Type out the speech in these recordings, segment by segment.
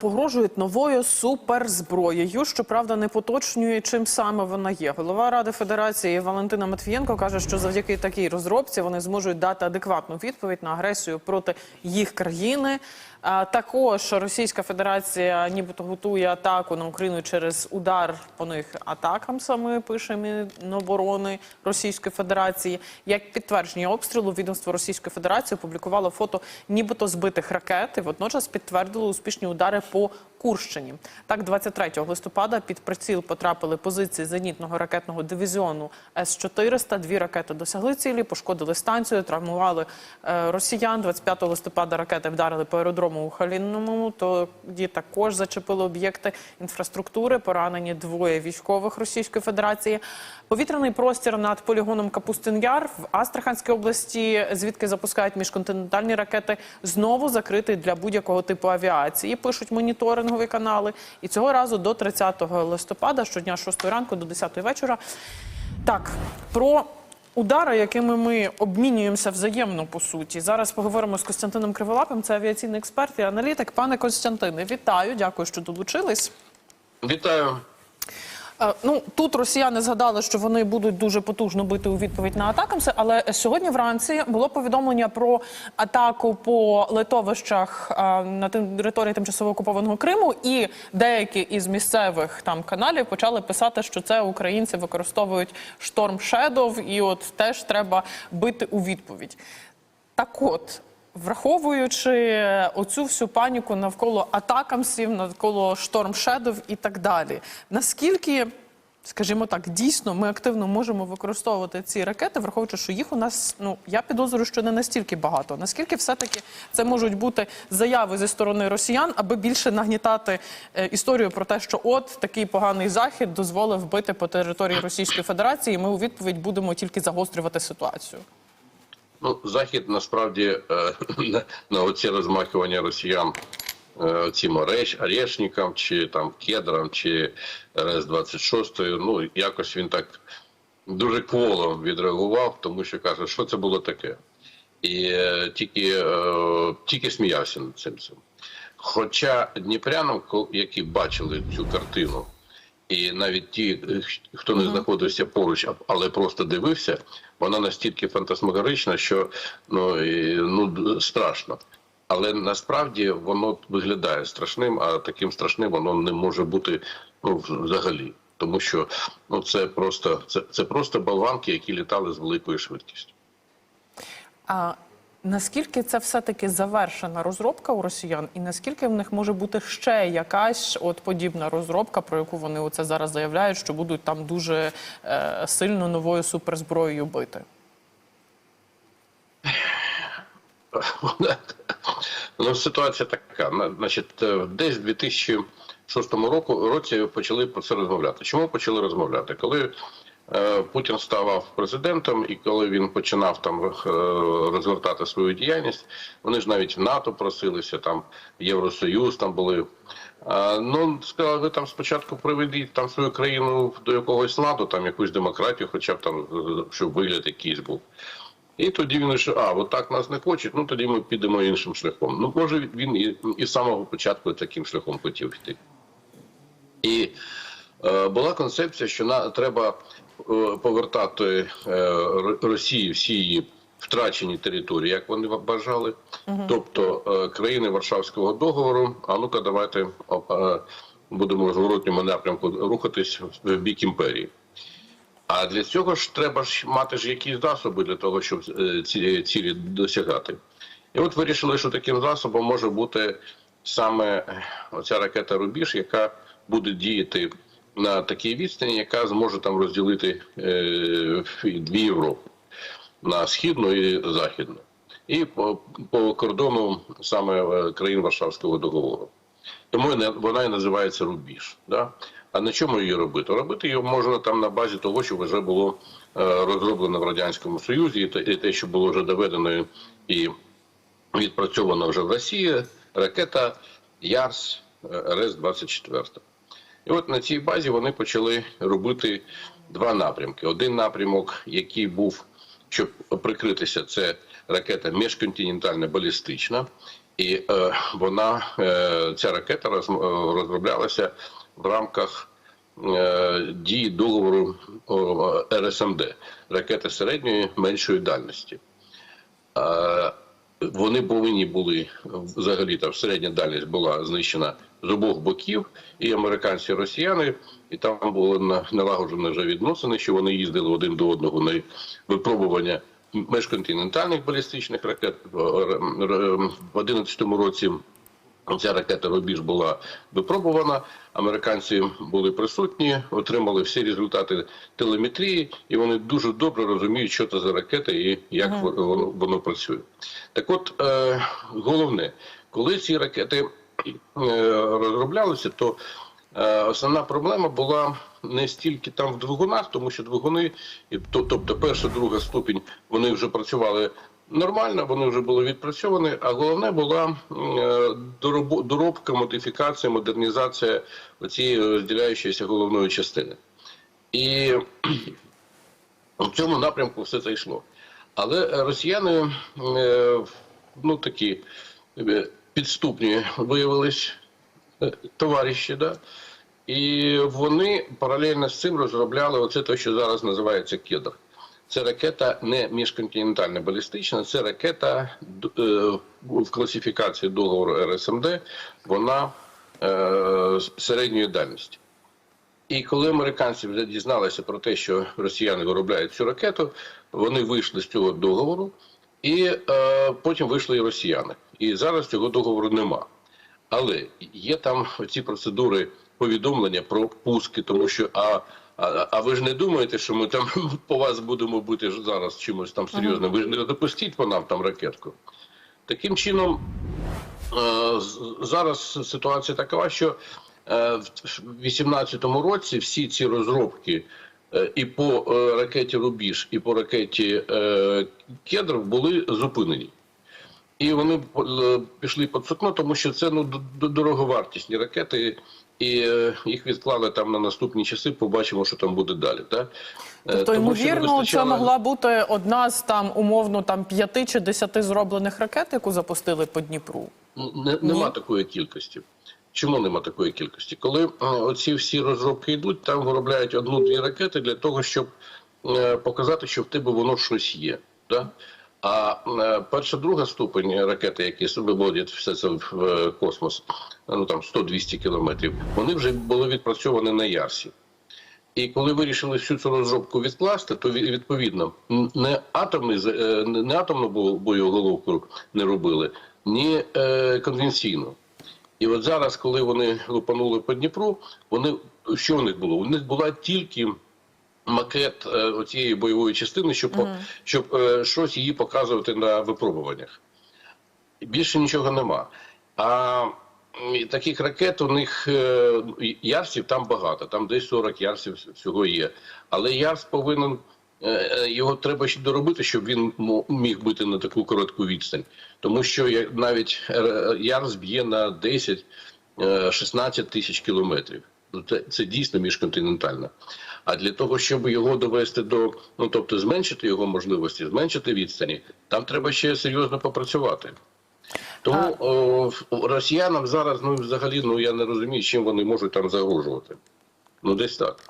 Погрожують новою суперзброєю. Щоправда, не поточнює, чим саме вона є. Голова Ради Федерації Валентина Матвієнко каже, що завдяки такій розробці вони зможуть дати адекватну відповідь на агресію проти їх країни. Також Російська Федерація нібито готує атаку на Україну через удар по них атакам. Саме пише Міноборони Російської Федерації. Як підтвердження обстрілу, відомство Російської Федерації опублікувало фото нібито збитих ракет і водночас підтвердило успішні удари по Курщині. Так, 23 листопада під приціл потрапили позиції зенітного ракетного дивізіону С-400. Дві ракети досягли цілі, пошкодили станцію, травмували е, росіян. 25 листопада ракети вдарили по аеродрому у Халінному. Тоді також зачепили об'єкти інфраструктури. Поранені двоє військових Російської Федерації. Повітряний простір над полігоном Капустин-Яр в Астраханській області, звідки запускають міжконтинентальні ракети, знову закритий для будь-якого типу авіації. Пишуть моніторингові канали. І цього разу до 30 листопада, щодня з 6 ранку до 10 вечора. Так, про удари, якими ми обмінюємося взаємно по суті. Зараз поговоримо з Костянтином Криволапим. Це авіаційний експерт і аналітик. Пане Костянтине, вітаю, дякую, що долучились. Вітаю. Ну тут росіяни згадали, що вони будуть дуже потужно бити у відповідь на атакамси. Але сьогодні вранці було повідомлення про атаку по литовищах на території тимчасово окупованого Криму, і деякі із місцевих там каналів почали писати, що це українці використовують шторм Shadow, і от теж треба бити у відповідь. Так от. Враховуючи оцю всю паніку навколо атакамсів, навколо шторм Shadow і так далі, наскільки, скажімо так, дійсно ми активно можемо використовувати ці ракети, враховуючи, що їх у нас, ну я підозрюю, що не настільки багато. Наскільки все-таки це можуть бути заяви зі сторони росіян, аби більше нагнітати е, історію про те, що от такий поганий захід дозволив бити по території Російської Федерації, і ми у відповідь будемо тільки загострювати ситуацію. Ну, захід насправді е, на, оці розмахування росіян е, цим ореш, орешникам, чи там кедрам, чи РС 26 ну якось він так дуже кволо відреагував, тому що каже, що це було таке, і е, тільки, е, тільки сміявся над цим. Хоча дніпрянам, які бачили цю картину, і навіть ті, е, хто не знаходився поруч, але просто дивився, вона настільки фантасмагорична, що ну, і, ну страшно. Але насправді воно виглядає страшним, а таким страшним воно не може бути ну, взагалі. Тому що ну це просто це, це просто болванки, які літали з великою швидкістю. А наскільки це все-таки завершена розробка у росіян, і наскільки в них може бути ще якась от подібна розробка, про яку вони оце зараз заявляють, що будуть там дуже е, сильно новою суперзброєю бити? Ну, ситуація така. Значить, е, десь в 2006 року році почали про це розмовляти. Чому почали розмовляти? Коли Путін ставав президентом, і коли він починав там е, розвертати свою діяльність, вони ж навіть в НАТО просилися, там Євросоюз там були. Ну, сказали, ви там спочатку приведіть там свою країну до якогось ладу, там якусь демократію, хоча б там, е, щоб вигляд якийсь був. І тоді він вирішив, а от так нас не хочуть, ну тоді ми підемо іншим шляхом. Ну, може, він і, і з самого початку таким шляхом хотів йти. І е, була концепція, що на, треба е, повертати е, Росії всі її втрачені території, як вони бажали. Тобто е, країни Варшавського договору, а ну-ка, давайте е, будемо в зворотньому напрямку рухатись в бік імперії. А для цього ж треба ж мати ж якісь засоби для того, щоб е, ці цілі досягати. І от вирішили, що таким засобом може бути саме е, оця ракета Рубіж, яка буде діяти на такій відстані, яка зможе там розділити е, дві Європи на східну і західну, і по, по кордону саме е, країн Варшавського договору. Тому вона і називається рубіж. Да? А на чому її робити? Робити її можна там на базі того, що вже було е, розроблено в Радянському Союзі, і те, що було вже доведено і відпрацьовано вже в Росії, ракета Ярс е, РС-24. І от на цій базі вони почали робити два напрямки. Один напрямок, який був, щоб прикритися, це ракета міжконтинентальна балістична. І е, вона, е, ця ракета роз, е, розроблялася в рамках е, дії договору о, РСМД ракети середньої меншої дальності. Вони повинні були взагалі там середня дальність була знищена з обох боків, і американці, і росіяни, і там було на- налагоджено вже відносини, що вони їздили один до одного на випробування межконтинентальних балістичних ракет. В 2011 році Ця ракета Рубіж була випробувана. Американці були присутні, отримали всі результати телеметрії, і вони дуже добре розуміють, що це за ракета і як воно, воно працює. Так, от е, головне, коли ці ракети е, розроблялися, то е, основна проблема була не стільки там в двигунах, тому що двигуни, тобто перша, друга ступінь, вони вже працювали нормально, вони вже були відпрацьовані. А головне була е, доробка, модифікація, модернізація цієї розділяючої головної частини. І в цьому напрямку все це йшло. Але е, росіяни е, ну такі е, підступні виявились е, товариші, да? і вони паралельно з цим розробляли оце те, що зараз називається кедр. Це ракета не міжконтинентальна балістична, це ракета е, в класифікації договору РСМД, вона е, середньої дальності. І коли американці вже дізналися про те, що росіяни виробляють цю ракету, вони вийшли з цього договору, і е, потім вийшли і росіяни. І зараз цього договору нема. Але є там ці процедури повідомлення про пуски, тому що а, а, а ви ж не думаєте, що ми там по вас будемо бути зараз чимось там серйозним? Ви ж не допустіть по нам там ракетку. Таким чином, е, зараз ситуація така, що е, в 2018 році всі ці розробки е, і по ракеті Рубіж, і по ракеті Кедр були зупинені. І вони пішли під сукно, тому що це ну дороговартісні ракети, і е, їх відклали там на наступні часи. Побачимо, що там буде далі. Так? Е, Тобто, ймовірно, це могла бути одна з там умовно там п'яти чи десяти зроблених ракет, яку запустили по Дніпру. Не, нема такої кількості. Чому нема такої кількості? Коли е, оці всі розробки йдуть, там виробляють одну-дві ракети для того, щоб е, показати, що в тебе воно щось є. Да? А е, перша, друга ступень ракети, які виводять все це в е, космос, ну там 100-200 кілометрів, вони вже були відпрацьовані на Ярсі. І коли вирішили всю цю розробку відкласти, то відповідно не атомний е, не атомну бо- боєголовку не робили, ні е, конвенційну. І от зараз, коли вони лупанули по Дніпру, вони що у них було? У них була тільки макет е, оцієї бойової частини, щоб, по- щоб е, щось її показувати на випробуваннях. Більше нічого нема. А таких ракет у них е, ярсів там багато, там десь 40 ярсів всього є. Але ярс повинен. е, Його треба ще доробити, щоб він міг бити на таку коротку відстань. Тому що навіть ярс б'є на 10-16 тисяч кілометрів. Ну, Це, це дійсно міжконтинентальна. А для того, щоб його довести до, ну тобто зменшити його можливості, зменшити відстані, там треба ще серйозно попрацювати. Тому о, росіянам зараз ну взагалі ну я не розумію, чим вони можуть там загрожувати. Ну десь так.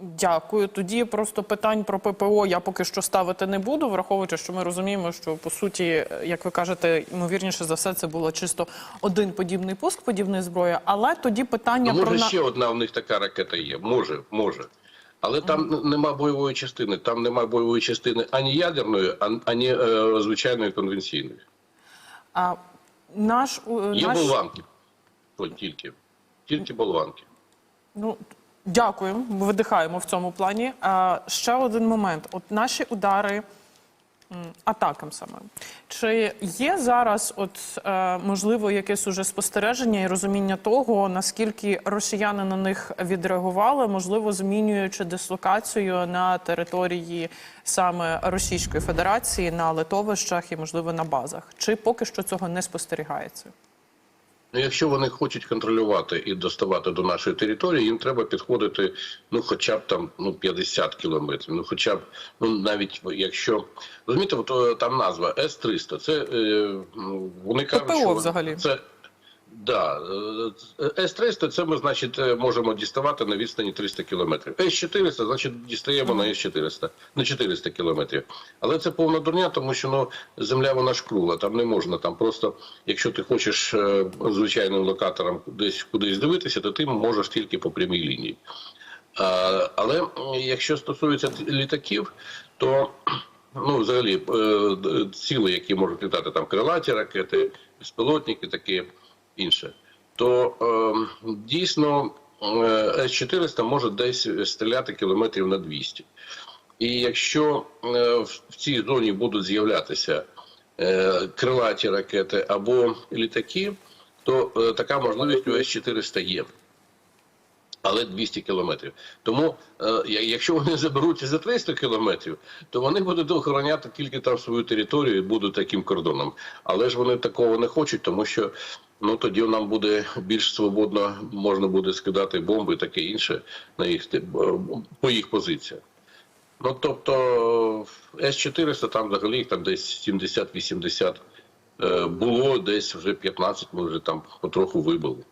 Дякую. Тоді просто питань про ППО я поки що ставити не буду, враховуючи, що ми розуміємо, що по суті, як ви кажете, ймовірніше за все, це було чисто один подібний пуск подібної зброї. Але тоді питання Ну, про може на- ще одна у них така ракета є. Може, може. Але там нема бойової частини. Там нема бойової частини ані ядерної, ані е, звичайної конвенційної. а, наш Є наш... болванки. Тільки. Тільки болванки. Ну, дякую, видихаємо в цьому плані. А, ще один момент: от наші удари атакам саме. Чи є зараз, от е, можливо, якесь уже спостереження і розуміння того, наскільки росіяни на них відреагували, можливо, змінюючи дислокацію на території саме Російської Федерації, на литовищах і, можливо, на базах? Чи поки що цього не спостерігається? Ну, якщо вони хочуть контролювати і доставати до нашої території, їм треба підходити ну, хоча б там ну, 50 кілометрів. Ну, хоча б, ну навіть якщо розумієте, от, е, там назва С-300, це е, вони кажуть, ППО що взагалі. це. Да, е, С-300 це ми, значить, е, можемо діставати на відстані 300 кілометрів. С-400, значить, дістаємо на С-400, на 400 кілометрів. Але це повна дурня, тому що ну, земля вона ж кругла, там не можна, там просто, якщо ти хочеш е, звичайним локатором десь кудись дивитися, то ти можеш тільки по прямій лінії. А, але якщо стосується літаків, то ну, взагалі е, ціли, які можуть літати там крилаті ракети, безпілотники, таке інше, то е, дійсно е, С-400 може десь стріляти кілометрів на 200. І якщо е, в в цій зоні будуть з'являтися е, крилаті ракети або літаки, то е, така можливість у С-400 є але 200 кілометрів. Тому, е, якщо вони заберуться за 300 кілометрів, то вони будуть охороняти тільки там свою територію і будуть таким кордоном. Але ж вони такого не хочуть, тому що ну тоді нам буде більш свободно, можна буде скидати бомби і таке інше на їх те- по їх позиціях. Ну тобто С-400 там взагалі їх там десь 70-80 е, було, десь вже 15 ми вже там потроху вибили.